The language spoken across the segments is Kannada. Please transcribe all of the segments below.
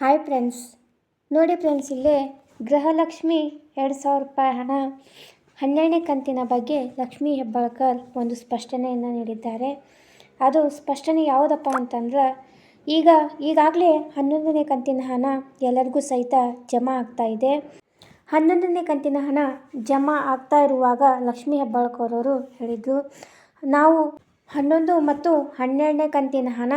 ಹಾಯ್ ಫ್ರೆಂಡ್ಸ್ ನೋಡಿ ಫ್ರೆಂಡ್ಸ್ ಇಲ್ಲಿ ಗೃಹಲಕ್ಷ್ಮಿ ಎರಡು ಸಾವಿರ ರೂಪಾಯಿ ಹಣ. ಹನ್ನೆರಡನೇ ಕಂತಿನ ಬಗ್ಗೆ ಲಕ್ಷ್ಮೀ ಹೆಬ್ಬಾಳ್ಕರ್ ಒಂದು ಸ್ಪಷ್ಟನೆಯನ್ನು ನೀಡಿದ್ದಾರೆ. ಅದು ಸ್ಪಷ್ಟನೆ ಯಾವುದಪ್ಪ ಅಂತಂದ್ರೆ, ಈಗ, ಈಗಾಗಲೇ ಹನ್ನೊಂದನೇ ಕಂತಿನ ಹಣ ಎಲ್ಲರಿಗೂ ಸಹಿತ ಜಮಾ ಆಗ್ತಾ ಇದೆ. ಹನ್ನೊಂದನೇ ಕಂತಿನ ಹಣ ಜಮಾ ಆಗ್ತಾ ಇರುವಾಗ ಲಕ್ಷ್ಮೀ ಹೆಬ್ಬಾಳ್ಕರ್ ಅವರು ಹೇಳಿದರು, ನಾವು ಹನ್ನೊಂದು ಮತ್ತು ಹನ್ನೆರಡನೇ ಕಂತಿನ ಹಣ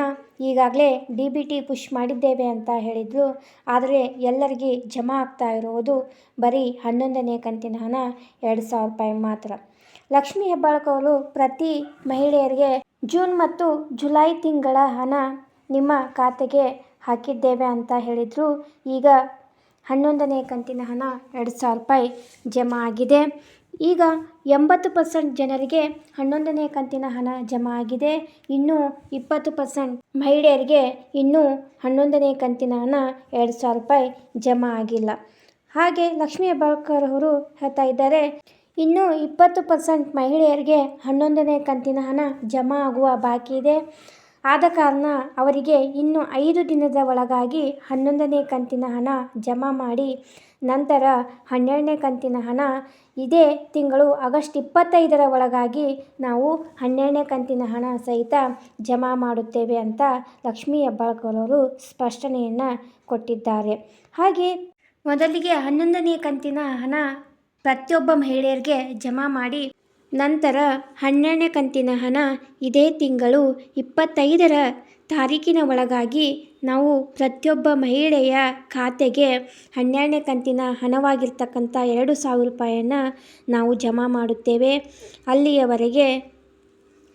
ಈಗಾಗಲೇ ಡಿ ಬಿ ಟಿ ಪುಷ್ ಮಾಡಿದ್ದೇವೆ ಅಂತ ಹೇಳಿದರು. ಆದರೆ ಎಲ್ಲರಿಗೆ ಜಮಾ ಆಗ್ತಾ ಇರುವುದು ಬರೀ ಹನ್ನೊಂದನೇ ಕಂತಿನ ಹಣ, ಎರಡು ಸಾವಿರ ರೂಪಾಯಿ ಮಾತ್ರ. ಲಕ್ಷ್ಮೀ ಹೆಬ್ಬಾಳ್ಕವರು ಪ್ರತಿ ಮಹಿಳೆಯರಿಗೆ ಜೂನ್ ಮತ್ತು ಜುಲೈ ತಿಂಗಳ ಹಣ ನಿಮ್ಮ ಖಾತೆಗೆ ಹಾಕಿದ್ದೇವೆ ಅಂತ ಹೇಳಿದರು. ಈಗ ಹನ್ನೊಂದನೇ ಕಂತಿನ ಹಣ, ಎರಡು ಸಾವಿರ ರೂಪಾಯಿ ಜಮಾ ಆಗಿದೆ. ಈಗ ಎಂಬತ್ತು ಪರ್ಸೆಂಟ್ ಜನರಿಗೆ ಹನ್ನೊಂದನೇ ಕಂತಿನ ಹಣ ಜಮಾ ಆಗಿದೆ. ಇನ್ನು ಇಪ್ಪತ್ತು ಪರ್ಸೆಂಟ್ ಮಹಿಳೆಯರಿಗೆ ಇನ್ನೂ ಹನ್ನೊಂದನೇ ಕಂತಿನ ಹಣ ಎರಡು ಸಾವಿರ ರೂಪಾಯಿ ಜಮಾ ಆಗಿಲ್ಲ. ಹಾಗೆ ಲಕ್ಷ್ಮೀ ಹೆಬ್ಬಾಳ್ಕರ್ ಅವರು ಹೇಳ್ತಾ ಇದ್ದಾರೆ, ಇನ್ನೂ ಇಪ್ಪತ್ತು ಪರ್ಸೆಂಟ್ ಮಹಿಳೆಯರಿಗೆ ಹನ್ನೊಂದನೇ ಕಂತಿನ ಹಣ ಜಮಾ ಆಗುವ ಬಾಕಿ ಇದೆ. ಆದ ಕಾರಣ ಅವರಿಗೆ ಇನ್ನು ಐದು ದಿನದ ಒಳಗಾಗಿ ಹನ್ನೊಂದನೇ ಕಂತಿನ ಹಣ ಜಮಾ ಮಾಡಿ, ನಂತರ ಹನ್ನೆರಡನೇ ಕಂತಿನ ಹಣ ಇದೇ ತಿಂಗಳು ಆಗಸ್ಟ್ ಇಪ್ಪತ್ತೈದರ ಒಳಗಾಗಿ ನಾವು ಹನ್ನೆರಡನೇ ಕಂತಿನ ಹಣ ಸಹಿತ ಜಮಾ ಮಾಡುತ್ತೇವೆ ಅಂತ ಲಕ್ಷ್ಮೀ ಹೆಬ್ಬಾಳ್ಕರವರು ಸ್ಪಷ್ಟನೆಯನ್ನು ಕೊಟ್ಟಿದ್ದಾರೆ. ಹಾಗೆ ಮೊದಲಿಗೆ ಹನ್ನೊಂದನೇ ಕಂತಿನ ಹಣ ಪ್ರತಿಯೊಬ್ಬ ಮಹಿಳೆಯರಿಗೆ ಜಮಾ ಮಾಡಿ ನಂತರ ಹನ್ನೆರಡನೇ ಕಂತಿನ ಹಣ ಇದೇ ತಿಂಗಳು ಇಪ್ಪತ್ತೈದರ ತಾರೀಕಿನ ಒಳಗಾಗಿ ನಾವು ಪ್ರತಿಯೊಬ್ಬ ಮಹಿಳೆಯ ಖಾತೆಗೆ ಹನ್ನೆರಡನೇ ಕಂತಿನ ಹಣವಾಗಿರ್ತಕ್ಕಂಥ ಎರಡು ಸಾವಿರ ರೂಪಾಯಿಯನ್ನು ನಾವು ಜಮಾ ಮಾಡುತ್ತೇವೆ. ಅಲ್ಲಿಯವರೆಗೆ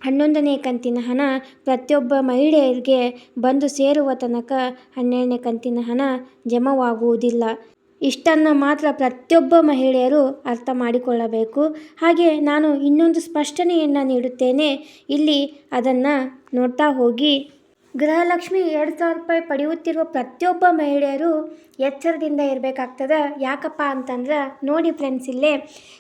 ಹನ್ನೊಂದನೇ ಕಂತಿನ ಹಣ ಪ್ರತಿಯೊಬ್ಬ ಮಹಿಳೆಯರಿಗೆ ಬಂದು ಸೇರುವ ತನಕ ಹನ್ನೆರಡನೇ ಕಂತಿನ ಹಣ ಜಮಾವಾಗುವುದಿಲ್ಲ. ಇಷ್ಟನ್ನು ಮಾತ್ರ ಪ್ರತಿಯೊಬ್ಬ ಮಹಿಳೆಯರು ಅರ್ಥ ಮಾಡಿಕೊಳ್ಳಬೇಕು. ಹಾಗೆ ನಾನು ಇನ್ನೊಂದು ಸ್ಪಷ್ಟನೆಯನ್ನು ನೀಡುತ್ತೇನೆ. ಇಲ್ಲಿ ಅದನ್ನು ನೋಡ್ತಾ ಹೋಗಿ. ಗೃಹಲಕ್ಷ್ಮಿ ಎರಡು ಸಾವಿರ ರೂಪಾಯಿ ಪಡೆಯುತ್ತಿರುವ ಪ್ರತಿಯೊಬ್ಬ ಮಹಿಳೆಯರು ಎಚ್ಚರದಿಂದ ಇರಬೇಕಾಗ್ತದೆ. ಯಾಕಪ್ಪ ಅಂತಂದ್ರೆ, ನೋಡಿ ಫ್ರೆಂಡ್ಸ್ ಇಲ್ಲೇ,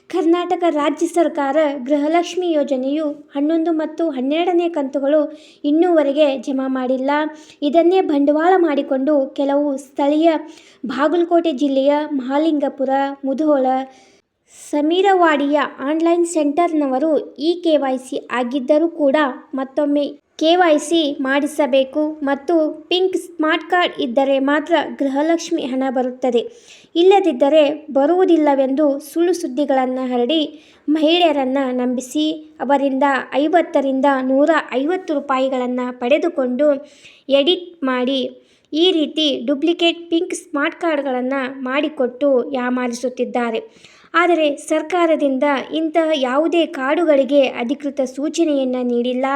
ಕರ್ನಾಟಕ ರಾಜ್ಯ ಸರ್ಕಾರ ಗೃಹಲಕ್ಷ್ಮಿ ಯೋಜನೆಯು ಹನ್ನೊಂದು ಮತ್ತು ಹನ್ನೆರಡನೇ ಕಂತುಗಳು ಇನ್ನೂವರೆಗೆ ಜಮಾ ಮಾಡಿಲ್ಲ. ಇದನ್ನೇ ಬಂಡವಾಳ ಮಾಡಿಕೊಂಡು ಕೆಲವು ಸ್ಥಳೀಯ ಬಾಗಲಕೋಟೆ ಜಿಲ್ಲೆಯ ಮಹಾಲಿಂಗಪುರ, ಮುಧೋಳ ಸಮೀರವಾಡಿಯ ಆನ್ಲೈನ್ ಸೆಂಟರ್ನವರು ಇ ಕೆ ವೈ ಸಿ ಆಗಿದ್ದರೂ ಕೂಡ ಮತ್ತೊಮ್ಮೆ ಕೆ ವೈ ಸಿ ಮಾಡಿಸಬೇಕು ಮತ್ತು ಪಿಂಕ್ ಸ್ಮಾರ್ಟ್ ಕಾರ್ಡ್ ಇದ್ದರೆ ಮಾತ್ರ ಗೃಹಲಕ್ಷ್ಮಿ ಹಣ ಬರುತ್ತದೆ. ಇಲ್ಲದಿದ್ದರೆ ಬರುವುದಿಲ್ಲವೆಂದು ಸುಳ್ಳು ಸುದ್ದಿಗಳನ್ನು ಹರಡಿ ಮಹಿಳೆಯರನ್ನು ನಂಬಿಸಿ ಅವರಿಂದ ಐವತ್ತರಿಂದ ನೂರ ಐವತ್ತು ರೂಪಾಯಿಗಳನ್ನು ಪಡೆದುಕೊಂಡು ಎಡಿಟ್ ಮಾಡಿ ಈ ರೀತಿ ಡುಪ್ಲಿಕೇಟ್ ಪಿಂಕ್ ಸ್ಮಾರ್ಟ್ ಕಾರ್ಡ್ಗಳನ್ನು ಮಾಡಿಕೊಟ್ಟು ಯಾಮಾರಿಸುತ್ತಿದ್ದಾರೆ. ಆದರೆ ಸರ್ಕಾರದಿಂದ ಇಂತಹ ಯಾವುದೇ ಕಾಡುಗಳಿಗೆ ಅಧಿಕೃತ ಸೂಚನೆಯನ್ನು ನೀಡಿಲ್ಲ.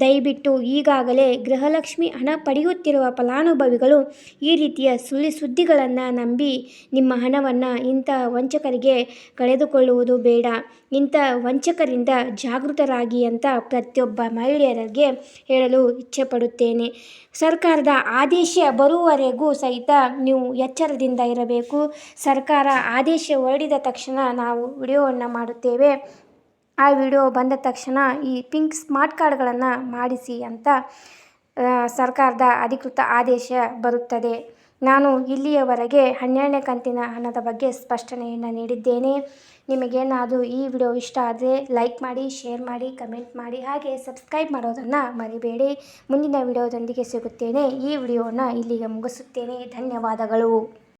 ದಯವಿಟ್ಟು ಈಗಾಗಲೇ ಗೃಹಲಕ್ಷ್ಮಿ ಹಣ ಪಡೆಯುತ್ತಿರುವ ಫಲಾನುಭವಿಗಳು ಈ ರೀತಿಯ ಸುಳ್ಳು ಸುದ್ದಿಗಳನ್ನು ನಂಬಿ ನಿಮ್ಮ ಹಣವನ್ನು ಇಂತಹ ವಂಚಕರಿಗೆ ಕಳೆದುಕೊಳ್ಳುವುದು ಬೇಡ. ಇಂಥ ವಂಚಕರಿಂದ ಜಾಗೃತರಾಗಿ ಅಂತ ಪ್ರತಿಯೊಬ್ಬ ಮಹಿಳೆಯರಿಗೆ ಹೇಳಲು ಇಚ್ಛೆಪಡುತ್ತೇನೆ. ಸರ್ಕಾರದ ಆದೇಶ ಬರುವವರೆಗೂ ಸಹಿತ ನೀವು ಎಚ್ಚರದಿಂದ ಇರಬೇಕು. ಸರ್ಕಾರ ಆದೇಶ ಹೊರಡಿದ ತಕ್ಷಣ ನಾವು ವಿಡಿಯೋವನ್ನು ಮಾಡುತ್ತೇವೆ. ಆ ವಿಡಿಯೋ ಬಂದ ತಕ್ಷಣ ಈ ಪಿಂಕ್ ಸ್ಮಾರ್ಟ್ ಕಾರ್ಡ್ಗಳನ್ನು ಮಾಡಿಸಿ ಅಂತ ಸರ್ಕಾರದ ಅಧಿಕೃತ ಆದೇಶ ಬರುತ್ತದೆ. ನಾನು ಇಲ್ಲಿಯವರೆಗೆ ಹನ್ನೆರಡನೇ ಕಂತಿನ ಹಣದ ಬಗ್ಗೆ ಸ್ಪಷ್ಟನೆಯನ್ನು ನೀಡಿದ್ದೇನೆ. ನಿಮಗೇನಾದರೂ ಈ ವಿಡಿಯೋ ಇಷ್ಟ ಆದರೆ ಲೈಕ್ ಮಾಡಿ, ಶೇರ್ ಮಾಡಿ, ಕಮೆಂಟ್ ಮಾಡಿ, ಹಾಗೆ ಸಬ್ಸ್ಕ್ರೈಬ್ ಮಾಡೋದನ್ನು ಮರಿಬೇಡಿ. ಮುಂದಿನ ವಿಡಿಯೋದೊಂದಿಗೆ ಸಿಗುತ್ತೇನೆ. ಈ ವಿಡಿಯೋನ ಇಲ್ಲಿಗೆ ಮುಗಿಸುತ್ತೇನೆ. ಧನ್ಯವಾದಗಳು.